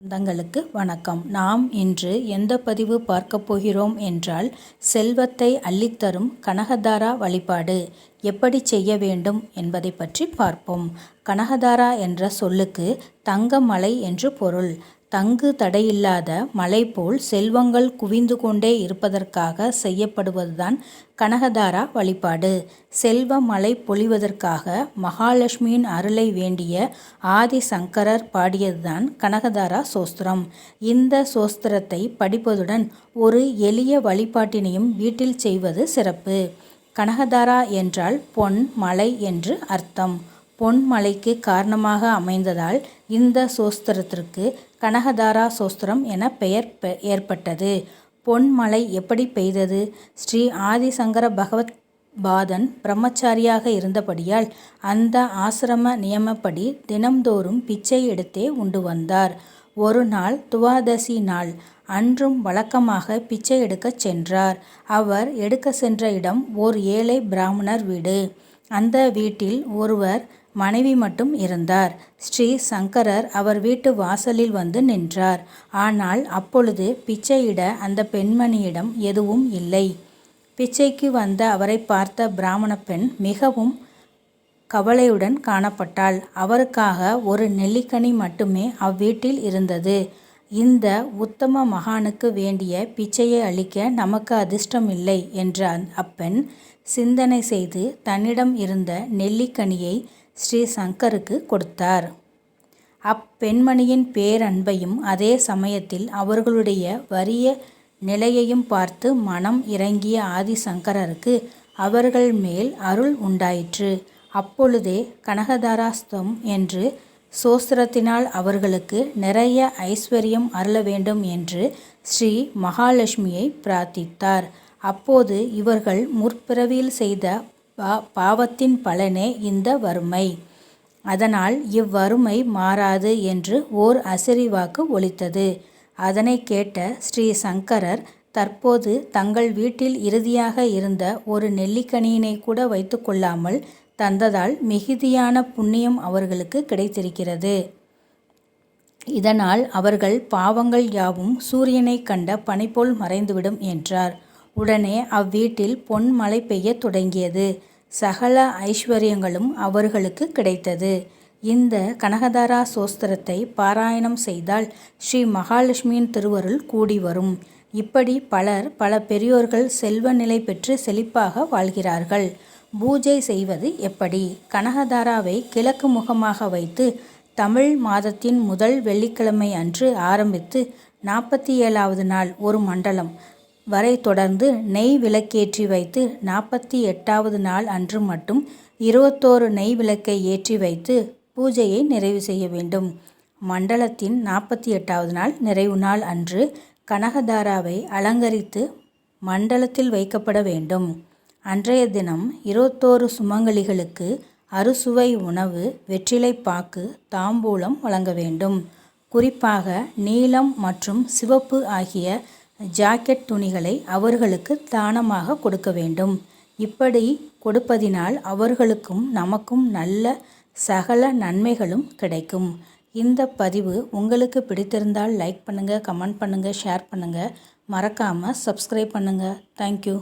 சொந்தங்களுக்கு வணக்கம். நாம் இன்று எந்த பதிவு பார்க்க போகிறோம் என்றால் செல்வத்தை அள்ளித்தரும் கனகதாரா வழிபாடு எப்படி செய்ய வேண்டும் என்பதை பற்றி பார்ப்போம். கனகதாரா என்ற சொல்லுக்கு தங்க மலை என்று பொருள். தங்கு தடையில்லாத மலை போல் செல்வங்கள் குவிந்து கொண்டே இருப்பதற்காக செய்யப்படுவதுதான் கனகதாரா வழிபாடு. செல்வ மழை பொழிவதற்காக மகாலட்சுமியின் அருளை வேண்டிய ஆதிசங்கரர் பாடியதுதான் கனகதாரா சோஸ்திரம். இந்த சோஸ்திரத்தை படிப்பதுடன் ஒரு எளிய வழிபாட்டினையும் வீட்டில் செய்வது சிறப்பு. கனகதாரா என்றால் பொன் மலை என்று அர்த்தம். பொன்மலைக்கு காரணமாக அமைந்ததால் இந்த சோஸ்திரத்திற்கு கனகதாரா சோஸ்திரம் என பெயர் ஏற்பட்டது. பொன்மலை எப்படி பெய்தது? ஸ்ரீ ஆதிசங்கர பகவத் பாதன் பிரம்மச்சாரியாக இருந்தபடியால் அந்த ஆசிரம நியமப்படி தினம்தோறும் பிச்சை எடுத்தே உண்டு வந்தார். ஒரு நாள் துவாதசி நாள். அன்றும் வழக்கமாக பிச்சை எடுக்கச் சென்றார். அவர் எடுக்க சென்ற இடம் ஓர் ஏழை பிராமணர் வீடு. அந்த வீட்டில் ஒருவர் மனைவி மட்டும் இருந்தார். ஸ்ரீ சங்கரர் அவர் வீட்டு வாசலில் வந்து நின்றார். ஆனால் அப்பொழுது பிச்சையிட அந்த பெண்மணியிடம் எதுவும் இல்லை. பிச்சைக்கு வந்த அவரை பார்த்த பிராமண பெண் மிகவும் கவலையுடன் காணப்பட்டாள். அவருக்காக ஒரு நெல்லிக்கனி மட்டுமே அவ்வீட்டில் இருந்தது. இந்த உத்தம மகானுக்கு வேண்டிய பிச்சையை அளிக்க நமக்கு அதிர்ஷ்டம் இல்லை என்ற அப்பெண். சிந்தனை செய்து தன்னிடம் இருந்த நெல்லிக்கனியை ஸ்ரீ சங்கருக்கு கொடுத்தார். அப்பெண்மணியின் பேரன்பையும் அதே சமயத்தில் அவர்களுடைய வறிய நிலையையும் பார்த்து மனம் இறங்கிய ஆதிசங்கரருக்கு அவர்கள் மேல் அருள் உண்டாயிற்று. அப்பொழுதே கனகதாராஸ்தம் என்று சோஸ்திரத்தினால் அவர்களுக்கு நிறைய ஐஸ்வர்யம் அருள வேண்டும் என்று ஸ்ரீ மகாலட்சுமியை பிரார்த்தித்தார். அப்போது இவர்கள் முற்பிறவியில் செய்த பா பாவத்தின் பலனே இந்த வறுமை. அதனால் இவ்வறுமை மாறாது என்று ஓர் அசரிவாக்கு ஒலித்தது. அதனை கேட்ட ஸ்ரீ சங்கரர் தற்போது தங்கள் வீட்டில் இறுதியாக இருந்த ஒரு நெல்லிக்கனியினை கூட வைத்து கொள்ளாமல் தந்ததால் மிகுதியான புண்ணியம் அவர்களுக்கு கிடைத்திருக்கிறது. இதனால் அவர்கள் பாவங்கள் யாவும் சூரியனை கண்ட பனைபோல் மறைந்துவிடும் என்றார். உடனே அவ்வீட்டில் பொன் மழை பெய்ய தொடங்கியது. சகல ஐஸ்வர்யங்களும் அவர்களுக்கு கிடைத்தது. இந்த கனகதாரா சோஸ்திரத்தை பாராயணம் செய்தால் ஸ்ரீ மகாலட்சுமியின் திருவருள் கூடி வரும். இப்படி பலர் பல பெரியோர்கள் செல்வ நிலை பெற்று செழிப்பாக வாழ்கிறார்கள். பூஜை செய்வது எப்படி? கனகதாராவை கிழக்கு முகமாக வைத்து தமிழ் மாதத்தின் முதல் வெள்ளிக்கிழமை அன்று ஆரம்பித்து நாற்பத்தி ஏழாவது நாள் ஒரு மண்டலம் வரை தொடர்ந்து நெய் விளக்கேற்றி வைத்து நாற்பத்தி எட்டாவது நாள் அன்று மட்டும் இருபத்தோரு நெய் விளக்கை ஏற்றி வைத்து பூஜையை நிறைவு செய்ய வேண்டும். மண்டலத்தின் நாற்பத்தி எட்டாவது நாள் நிறைவு நாள் அன்று கனகதாராவை அலங்கரித்து மண்டலத்தில் வைக்கப்பட வேண்டும். அன்றைய தினம் இருபத்தோரு சுமங்கலிகளுக்கு அறுசுவை உணவு வெற்றிலை பாக்கு தாம்பூலம் வழங்க வேண்டும். குறிப்பாக நீலம் மற்றும் சிவப்பு ஆகிய ஜாக்கெட் துணிகளை அவர்களுக்கு தானமாக கொடுக்க வேண்டும். இப்படி கொடுப்பதினால் அவர்களுக்கும் நமக்கும் நல்ல சகல நன்மைகளும் கிடைக்கும். இந்த பதிவு உங்களுக்கு பிடித்திருந்தால் லைக் பண்ணுங்கள் கமெண்ட் பண்ணுங்கள் ஷேர் பண்ணுங்கள் மறக்காமல் சப்ஸ்கிரைப் பண்ணுங்கள் தேங்க்யூ